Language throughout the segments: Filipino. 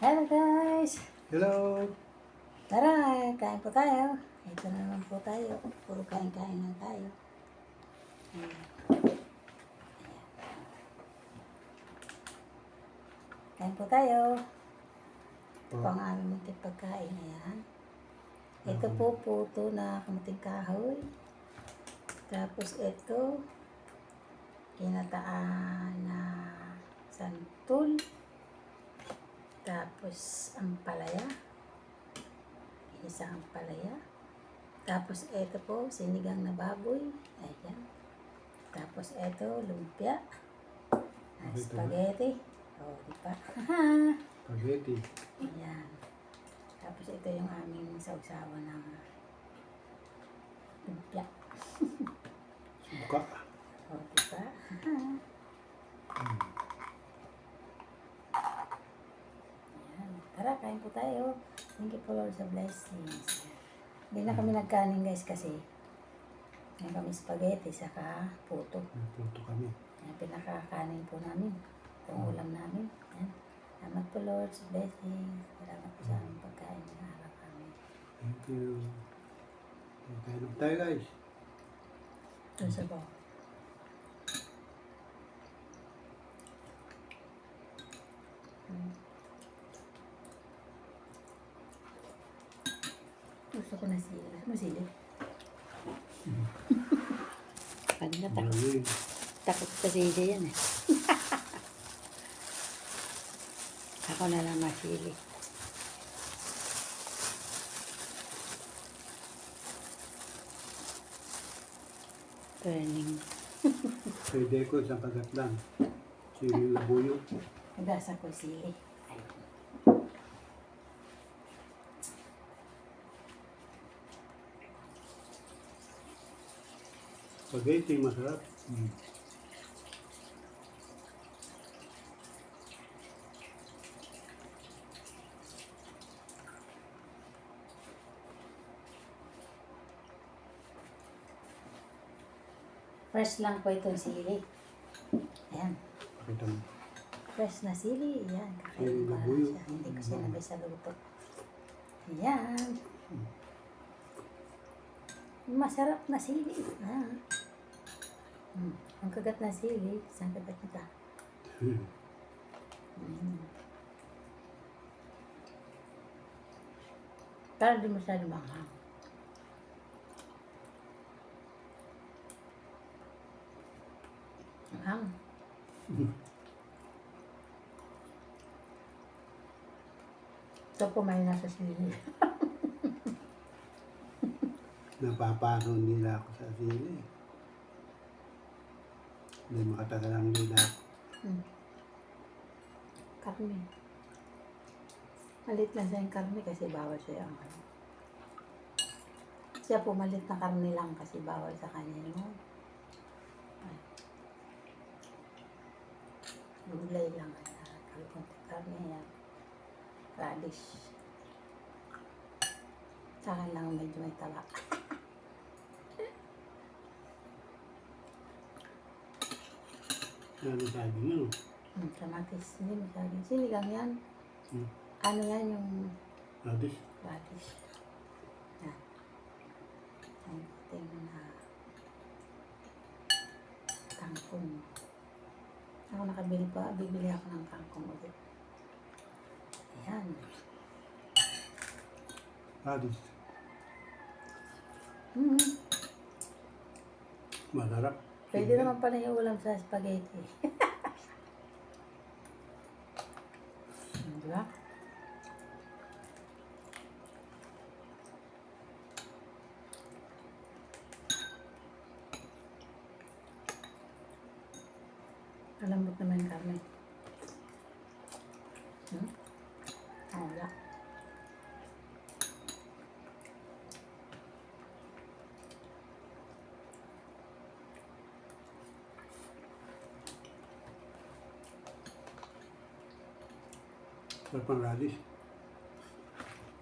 Hello guys! Hello! Tara, kain po tayo. Ito na naman po tayo. Puro kain-kain lang tayo. Ayan. Kain po tayo. Ito po ang aming munting pagkain. Ayan. Ito po puto na kamuting kahoy. Tapos ito, kinataan na santol. Tapos ang palaya. Isang palaya. Tapos ito po, sinigang na baboy. Ayan. Tapos ito, lumpia. Ah, spaghetti. O, di ba? Spaghetti. Ayan. Tapos ito yung aming sausawa ng lumpia. Suka. O, di ba? Ayan. Tara, kain po tayo. Thank you po Lord sa blessings. Hindi na kami nagkanin guys kasi ngayon kami spaghetti saka puto. Nagpunto kami. Yan pinakakanin po namin. Itong ulam namin. Yan. Salamat po Lord sa blessings. Salamat po sa aming pagkain ng araw kami. Thank you. Kain tayo guys. Ito sa po. Gusto ko na. Gusto mo sili? Pag na takot. Takot sa sili yan eh. Ako na lang masili. Turning. Pwede ko isang kagat lang. Sili labuyo. Nagasa ko sili. Spaghetti masarap. Mm. Fresh lang po itong sili. Ayan. Pakita mo. Fresh na sili. Ayan. Kakain ko buyo. siya. Hindi ko sinabay sa luto. Ayan. Masarap na sili. Ah. Hmm. Ang kagat na sili, isang kagat nita. Hmm. Mm. Para di masyado mahang. Mahang. Ito po may nasa sili. Napaparo nila ako sa sili. Hindi makatagal ang ako. Hmm. Karne. Malit lang siya yung karne kasi bawal siya ang ano. Siya po malit na karne lang kasi bawal sa kanya yung ay. gulay lang. Kalkunti karne yan. Radish. Sa akin lang medyo may taba. Ano sabi nyo? Hmm, kamatis. Hindi masyadong sinigang yan. Hmm. Ano yan yung Radish. radish. Yan. Ang ating na kangkong. Ako nakabili pa, bibili ako ng kangkong ulit. Ayan. Radish. Hmm. Masarap. Pwede naman pala yung ulam sa spaghetti. Hmm, Di ba? Malambot naman yung Sarap ang radish.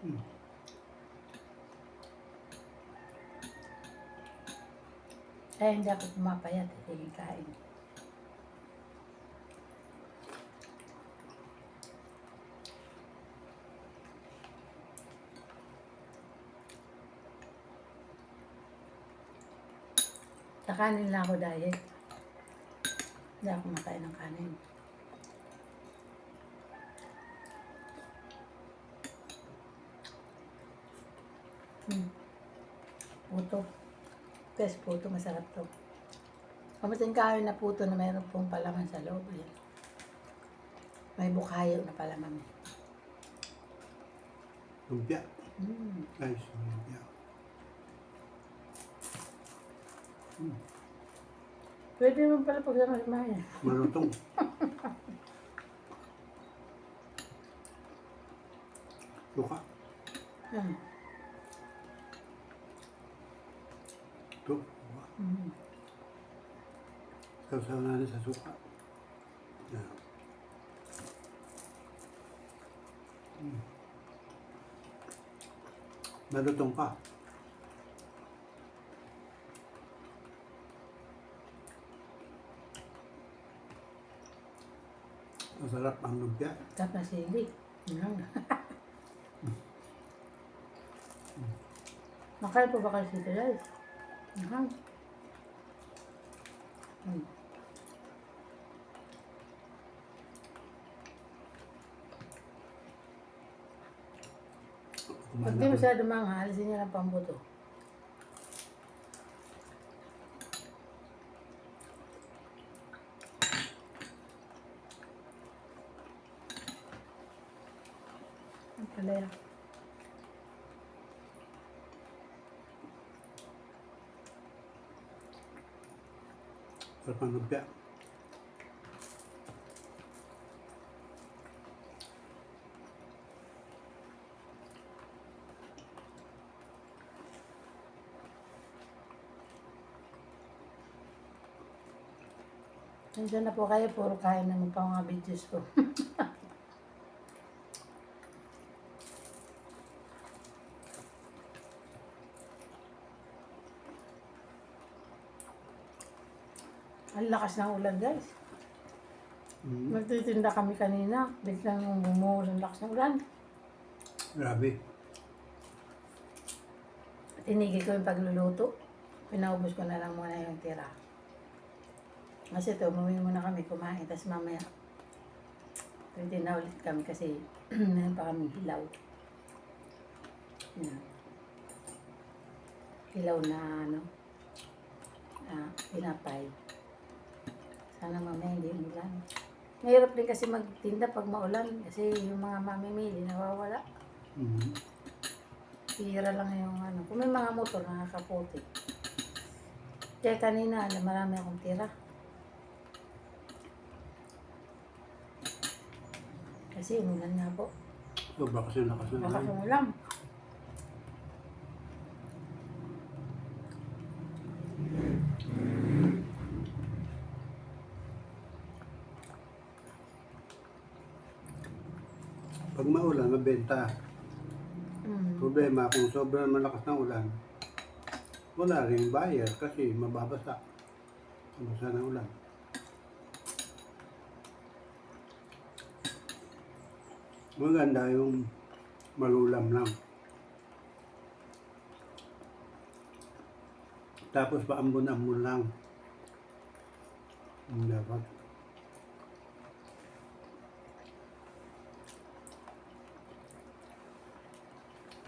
Mm. Hindi ako pumapayat eh, at yung kain. Sa kanin lang ako dahil. Hindi ako makain ng kanin. Hmm. Puto. Best puto, masarap to. Kamating kahoy na puto na mayroon pong palaman sa loob. Yan. May bukayo na palaman. Lumpia. Mm. Guys, lumpia. Pwede naman pala pag kumain. Malutong. Suka. Hmm. itu suasana ini saya suka ya. hmm. baru Masalah pandung ya. Kata sih ini. Hmm. Makanya aku bakal sih guys. Yan. Hmm. Pag di masyado mga, alisin niya lang pambuto. Ang palaya. Sarap ang lumpia. Nandiyan na po kayo, puro kain naman pa mga videos ko. Ang lakas ng ulan guys. Mm. Nagtitinda kami kanina. Biglang bumuhos ang lakas ng ulan. Grabe. Tinigil ko yung pagluluto. Pinaubos ko na lang muna yung tira. Kasi ito, umuwi muna kami kumain. Tapos mamaya, pwede na ulit kami kasi meron pa kami hilaw. Yan. Hilaw na ano, ah, pinapay. Sana mamaya hindi umulan. Mahirap din kasi magtinda pag maulan kasi yung mga mamimili nawawala. Mm. Pira lang yung ano. Kung may mga motor, nakakaputi. Kaya kanina, alam, marami akong tira. Kasi umulan nga po. Sobra kasi ang lakas ng Baka ulan. umulan. Pag maulan, mabenta. Mm. Problema, kung sobrang malakas ng ulan, wala rin buyer kasi mababasa. Mabasa ng ulan. Maganda yung malulam lang. Tapos paambon-ambon lang. Yung dapat.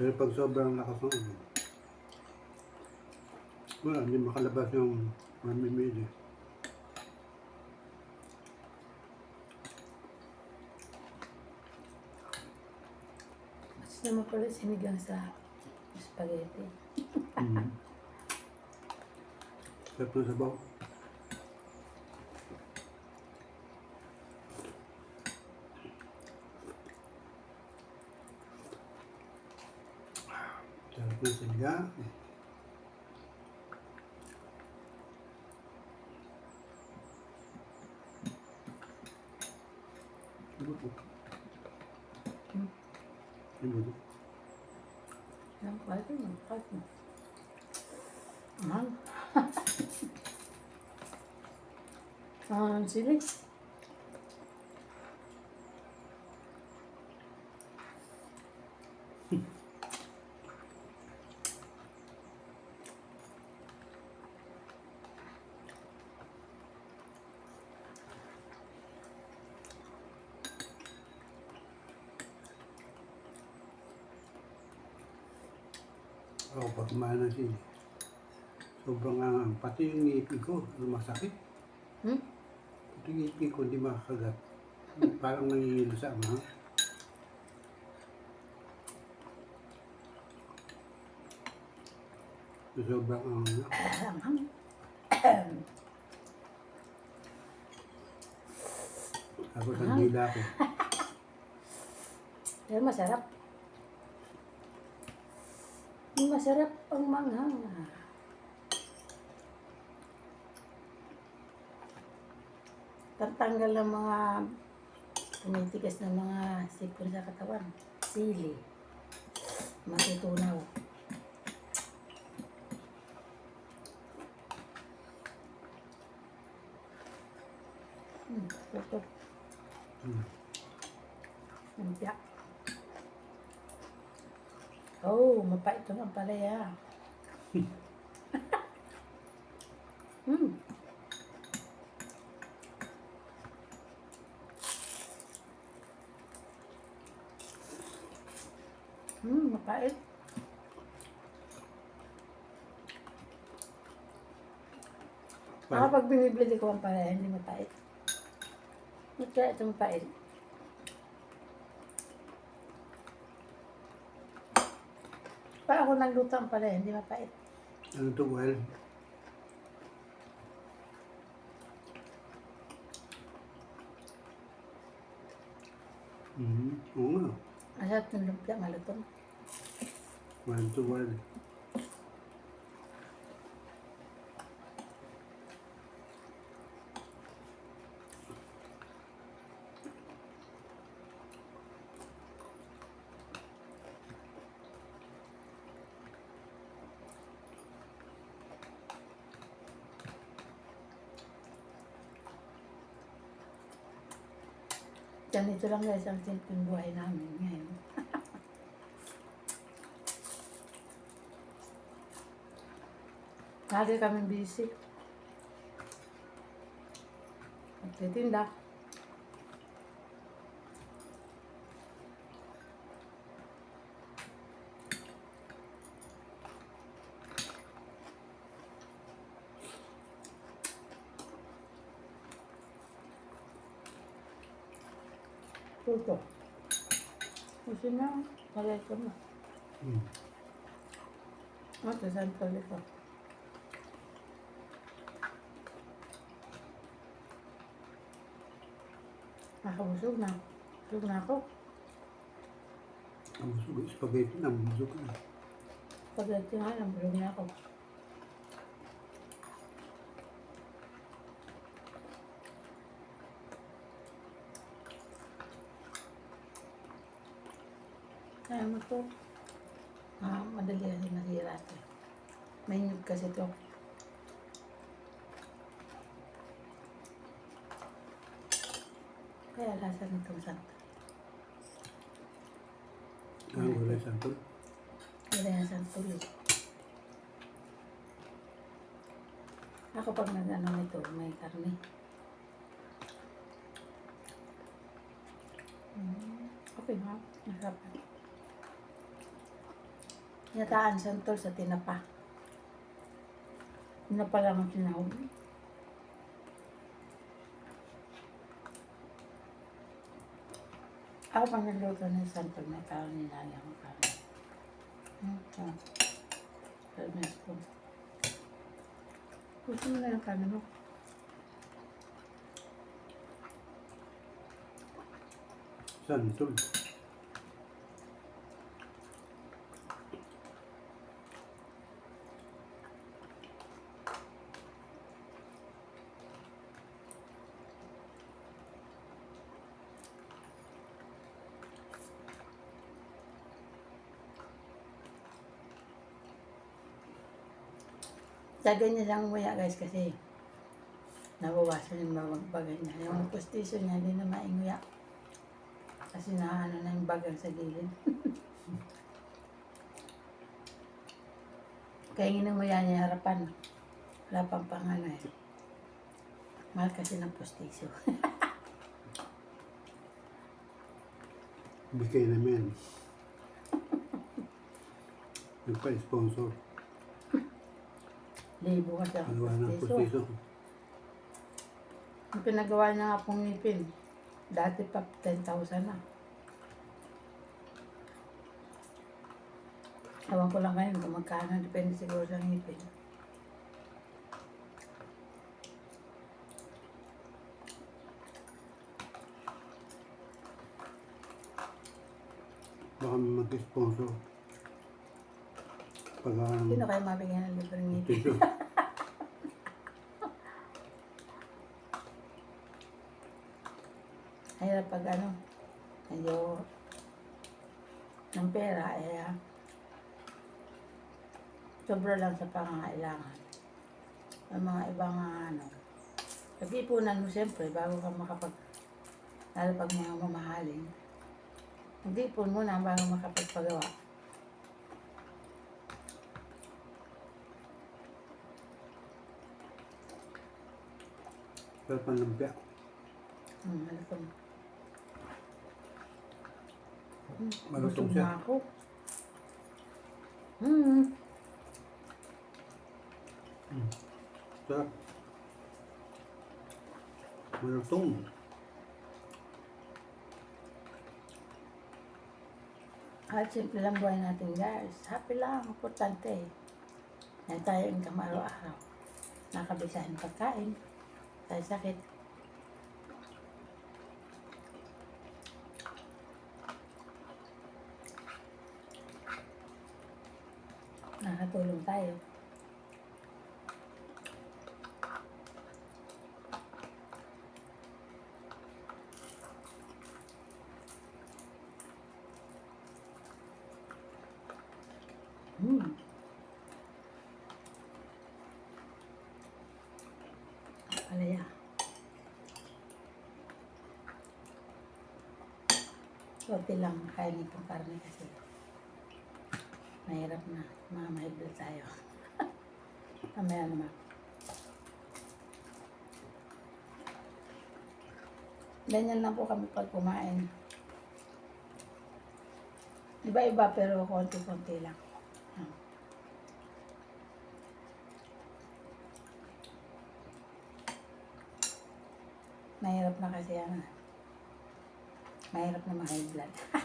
Pero pag sobrang lakas ng ulan, wala, hindi makalabas yung mamimili. Mas naman pala sinigang sa spaghetti. Mm. Sarap ng sabaw. Sarap ng siniga. Ibuto. Hmm. Ibuto. Ang kahit mo, kahit mo. Mahal. Ang sili. Ako pag kumain ng sili. Sobrang angang. Pati yung ngipin ko, masakit. Hmm? Pati yung ngipin ko, hindi makakagat. Parang nangihilo sa ama. Sobrang angang. Anghang. Ako sa dila ko. Pero masarap. Masarap ang manghang. Tatanggal ng mga tumitigas ng mga sipon sa katawan. Sili. Matutunaw. Hmm, tutok. Hmm. Lumpia. Mapait ito ng palaya. hmm. Hmm, mapait. Ako pag binibili ko ang palaya, hindi mapait. Kaya ito mapait. Pa ako nagluto ang palaya, hindi mapait. Ano to, well? Hmm. Oo nga. Masarap yung lumpia, malutong. Well to well. Ganito lang guys ang simpleng buhay namin ngayon. Lagi kami busy. Magtitinda. Kasi na, malay ko na. Hmm. Ito, saan pala ito? Nakabusog na. Busog na ako. Ang busog, spaghetti na, busog na. Pagdating nga lang, busog na ako. Mo to. Ah, madali kasi masira ito. May nyug kasi ito. Kaya lasa nitong sakto. Ang gulay santol. Wala yan sa tuloy. Ako pag nag-ano nito, may karne. Mm, okay ha, masarap. Yataan santol sa tinapa. Tinapa lang ang sinahog. Ako pag nagluto ng santol, may parang ninali akong karne. Hmm, ah. Fairness ko. Gusto mo na yung kanin mo. Santol. Sa ganyan lang umuya guys kasi nabawasan yung mga bagan niya. Yung pustiso niya hindi na mainguya. Kasi naano na yung bagang sa gilid. Kaya inumuya niya harapan. Wala pang pangano eh. Mahal kasi ng pustiso. Bigay namin. Yung pa sponsor. Libo kasi ang Gawa ng pustiso. pustiso. Yung pinagawa niya nga pong ngipin. Dati pa 10,000 na. Ewan ko lang ngayon kung magkano. Depende siguro sa ngipin. Baka may mag-sponsor. Pag um, Sino kayo mabigyan ng libreng ngipin? pustiso. Hirap pag ano, medyo ng pera, eh, sobra lang sa pangangailangan. Ang mga ibang ano, pag-ipunan mo siyempre bago ka makapag, lalo pag mga mamahalin, mag-ipon mo na bago makapagpagawa. Pero panlampya. Hmm, to? Malutong busog siya. na ako. Hmm. Sarap. Malutong. At simple lang buhay natin guys. Happy lang, importante. Yan tayo income araw-araw. Nakabisahin pagkain. Tayo sakit. Nakatulong tayo. Hmm. Palaya. Sorte lang kain itong karne kasi mahirap na. Mga mahibla tayo. Mamaya naman. Ganyan lang po kami pag kumain. Iba-iba pero konti-konti lang. Mahirap na kasi ano. Mahirap na ma-high blood.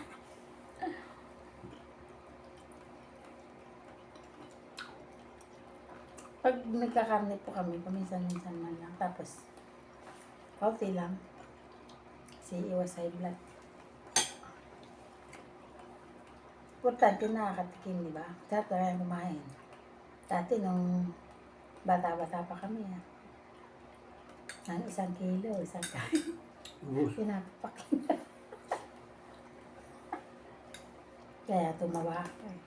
Pag nagkakarne po kami, paminsan-minsan man lang. Tapos, kaunti lang. Kasi iwas high blood. Importante nakakatikim, di ba? Sarap talaga kumain. Dati nung bata-bata pa kami, ah. Ng isang kilo, isang. Ubus. Pinapapak. Kaya tumawa ako eh.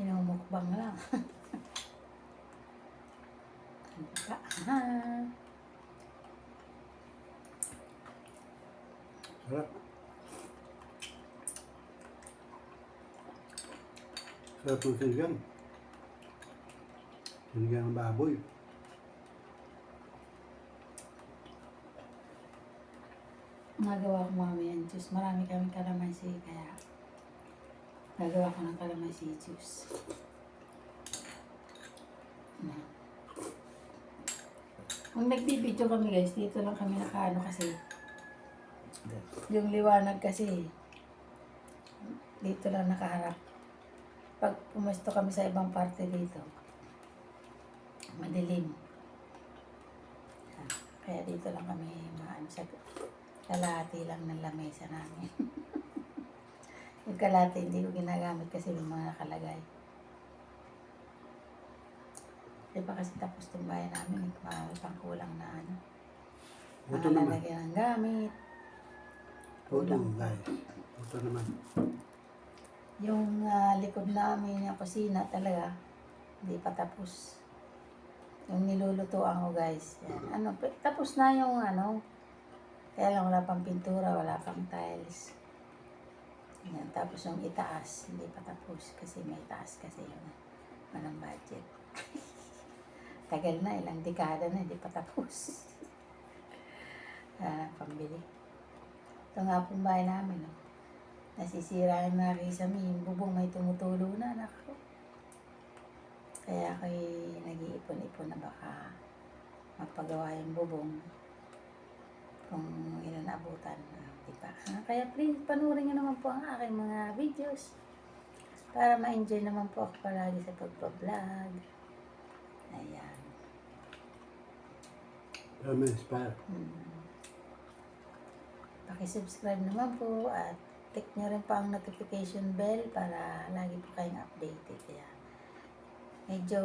Inumukbang lang. Ah. Sarap. Sarap ng sinigang. Sinigang ng baboy. Nagawa ko mamaya yung juice. Marami kaming kalamansi kaya nagawa ko ng kalamansi juice. Ayan. Kung nagbibideo kami guys, dito lang kami nakaano kasi yung liwanag kasi dito lang nakaharap. Pag pumesto kami sa ibang parte dito, madilim. Kaya dito lang kami maano sa kalahati lang ng lamesa namin. yung kalahati hindi ko ginagamit kasi yung mga nakalagay. Di ba kasi tapos itong bahay namin, marami pang kulang na ano. Mga naman. lalagyan ng gamit. Ito guys. Ito naman. Yung ah, likod namin, yung kusina talaga, hindi pa tapos. Yung nilulutuan ko guys. Yan. Ano, tapos na yung ano, kaya lang wala pang pintura, wala pang tiles. Yan. Tapos yung itaas, hindi pa tapos kasi may taas kasi yung walang budget. Tagal na, ilang dekada na, hindi pa tapos. Nang pambili. Ito nga pong bahay namin. Oh. nasisira yung mga kisame, yung bubong may tumutulo na, nako. Kaya ako'y nag-iipon-ipon na baka magpagawa yung bubong kung ilan abutan. ah, di ba? Ah, Kaya please, panurin nyo naman po ang aking mga videos para ma-enjoy naman po ako palagi sa pagpa-vlog. Ayan. Para ma-inspire. Hmm. Pakisubscribe naman po at click nyo rin pa ang notification bell para lagi po kayong updated. Kaya medyo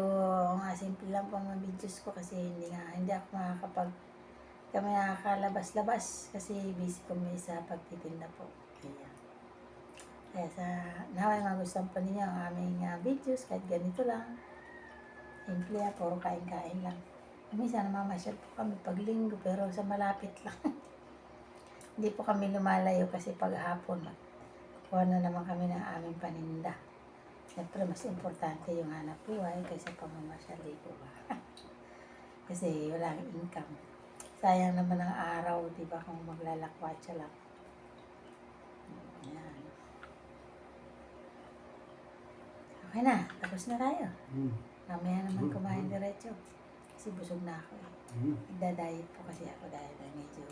nga simple lang po ang videos ko kasi hindi nga hindi ako makakapag kami nakakalabas-labas kasi busy kami sa pagtitinda po. Kaya, kaya sa naway magustuhan pa ninyo ang aming ah, videos kahit ganito lang. Simple puro kain-kain lang. Minsan namamasyal po kami pag linggo pero sa malapit lang. Hindi po kami lumalayo kasi pag hapon, kuha na naman kami ng aming paninda. Siyempre, mas importante yung hanap buhay kaysa pamamasyal, di po ba? kasi wala income. Sayang naman ang araw, di ba, kung maglalakwatsa lang. Ayan. Okay na, tapos na tayo. Mm. Mamaya naman kumain diretso. Kasi busog na ako eh. Mm. Nagda-diet po kasi ako dahil na medyo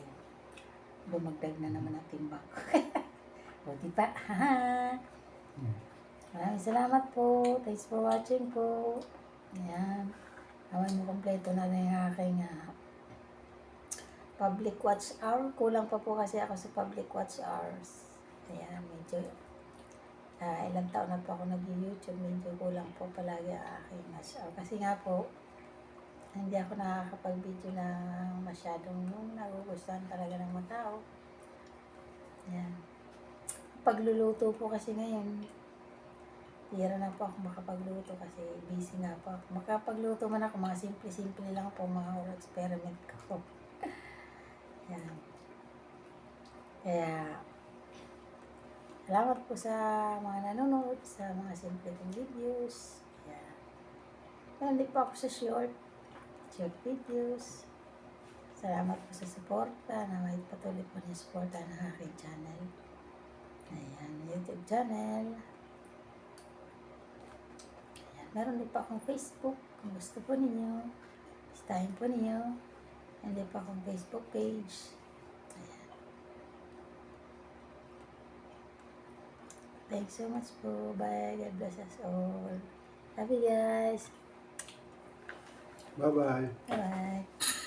dumagdag na naman ang timbang ko. o di ba? Mm. Maraming salamat po. Thanks for watching po. Ayan. Naway mo kompleto na yung aking ah, public watch hour. Kulang pa po kasi ako sa public watch hours. Ayan, medyo ah, ilang taon na po ako nag-YouTube. Medyo kulang po palagi ang aking watch hour. Kasi nga po, hindi ako nakakapag-video na masyadong yung nagugustuhan talaga ng mga tao. Yan. Pagluluto po kasi ngayon, hira na po ako makapagluto kasi busy nga po ako. Makapagluto man ako, mga simple-simple lang po mga oral experiment ko. Yan. Kaya, salamat po sa mga nanonood, sa mga simple kong videos. Kaya, Meron din po ako sa short, short videos. Salamat po sa suporta na may patuloy po niyo suporta ng aking channel. Ayan, YouTube channel. Ayan, meron din po akong Facebook. Kung gusto po ninyo, bisitahin po ninyo. Hindi pa akong Facebook page. Thanks so much po. Bye. God bless us all. Love 拜拜。拜拜